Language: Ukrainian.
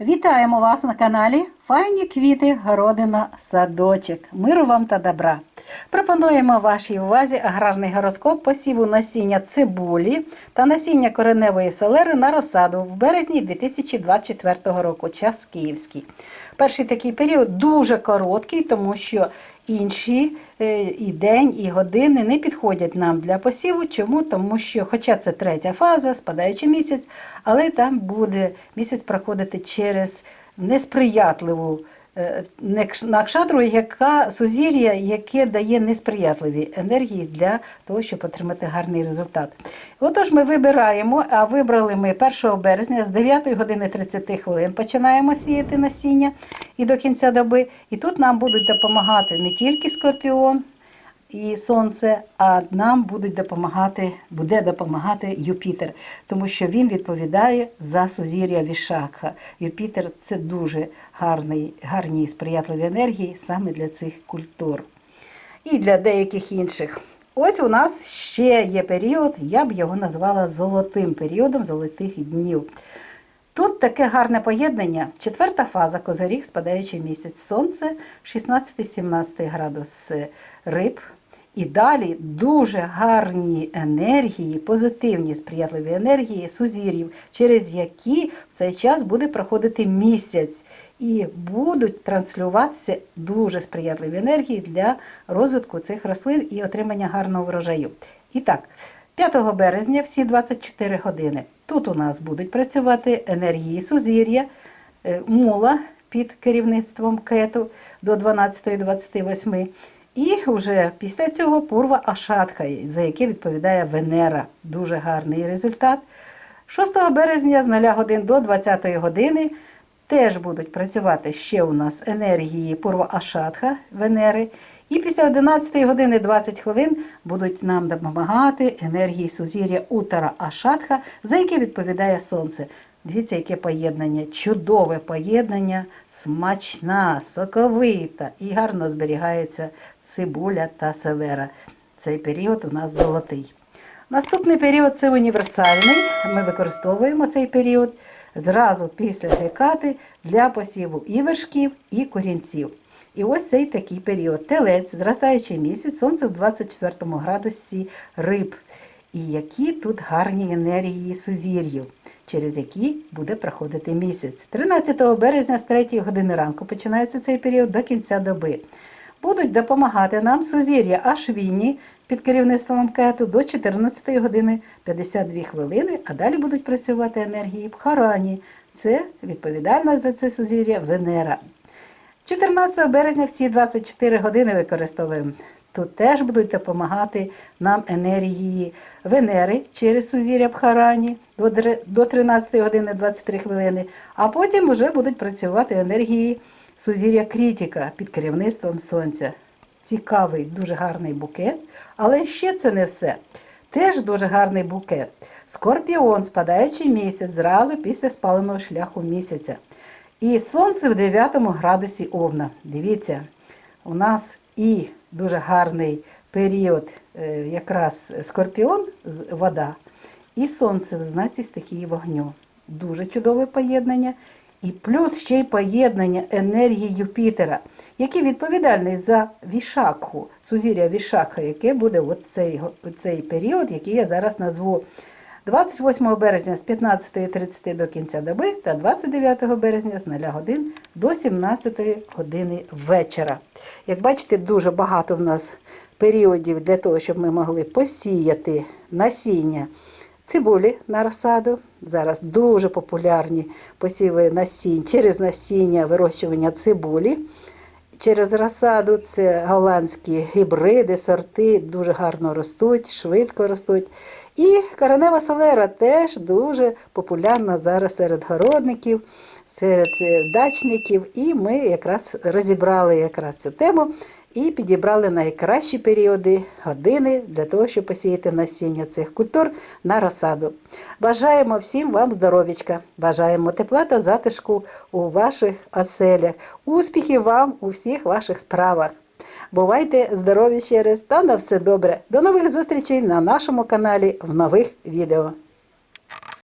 Вітаємо вас на каналі Файні квіти, городина, садочок. Миру вам та добра. Пропонуємо вашій увазі аграрний гороскоп посіву насіння цибулі та насіння кореневої селери на розсаду в березні 2024 року. Час київський. Перший такий період дуже короткий, тому що інші е, і день, і години не підходять нам для посіву. Чому? Тому що, хоча це третя фаза, спадаючий місяць, але там буде місяць проходити через несприятливу е, некш- яка сузір'я, яке дає несприятливі енергії для того, щоб отримати гарний результат. Отож, ми вибираємо, а вибрали ми 1 березня з 9 години 30 хвилин починаємо сіяти насіння і до кінця доби. І тут нам будуть допомагати не тільки скорпіон, і сонце, а нам будуть допомагати, буде допомагати Юпітер, тому що він відповідає за сузір'я Вішакха. Юпітер це дуже гарний, гарні сприятливі енергії саме для цих культур. І для деяких інших. Ось у нас ще є період, я б його назвала золотим періодом золотих днів. Тут таке гарне поєднання. Четверта фаза козиріг, спадаючий місяць. Сонце 16-17 градус риб. І далі дуже гарні енергії, позитивні сприятливі енергії сузір'їв, через які в цей час буде проходити місяць. І будуть транслюватися дуже сприятливі енергії для розвитку цих рослин і отримання гарного врожаю. І так, 5 березня всі 24 години. Тут у нас будуть працювати енергії сузір'я, е, мула під керівництвом кету до 12-28. І вже після цього пурва Ашатха, за яке відповідає Венера. Дуже гарний результат. 6 березня з 0 годин до 20 години теж будуть працювати ще у нас енергії пурва Ашатха Венери. І після 11 години 20 хвилин будуть нам допомагати енергії сузір'я Утара Ашатха, за яке відповідає Сонце. Дивіться, яке поєднання, чудове поєднання, смачна, соковита і гарно зберігається цибуля та селера. Цей період у нас золотий. Наступний період це універсальний. Ми використовуємо цей період зразу після гекати для посіву і вершків, і корінців. І ось цей такий період. Телець, зростаючий місяць, сонце в 24 градусі риб. І які тут гарні енергії сузір'їв, через які буде проходити місяць. 13 березня з 3 години ранку починається цей період до кінця доби. Будуть допомагати нам сузір'я Ашвіні під керівництвом кету до 14 години 52 хвилини, а далі будуть працювати енергії Бхарані. Це відповідальна за це сузір'я Венера. 14 березня всі 24 години використовуємо. Тут теж будуть допомагати нам енергії Венери через сузір'я Бхарані до дре- до 13 години 23 хвилини, а потім вже будуть працювати енергії сузір'я Крітіка під керівництвом Сонця. Цікавий, дуже гарний букет, але ще це не все. Теж дуже гарний букет. Скорпіон, спадаючий місяць, зразу після спаленого шляху місяця. І сонце в 9 градусі Овна. Дивіться, у нас і дуже гарний період, е, якраз скорпіон, вода, і сонце в знаці стихії вогню. Дуже чудове поєднання. І плюс ще й поєднання енергії Юпітера, який відповідальний за Вішакху, сузір'я Вішакха, яке буде от цей, цей період, який я зараз назву 28 березня з 15.30 до кінця доби та 29 березня з 0 годин до 17 години вечора. Як бачите, дуже багато в нас періодів для того, щоб ми могли посіяти насіння цибулі на розсаду. Зараз дуже популярні посіви насінь через насіння вирощування цибулі. Через розсаду це голландські гібриди, сорти дуже гарно ростуть, швидко ростуть. І коренева селера теж дуже популярна зараз серед городників, серед е, дачників. І ми якраз розібрали якраз цю тему і підібрали найкращі періоди години для того, щоб посіяти насіння цих культур на розсаду. Бажаємо всім вам здоров'ячка, бажаємо тепла та затишку у ваших оселях, успіхів вам у всіх ваших справах. Бувайте здорові ще раз та на все добре. До нових зустрічей на нашому каналі в нових відео.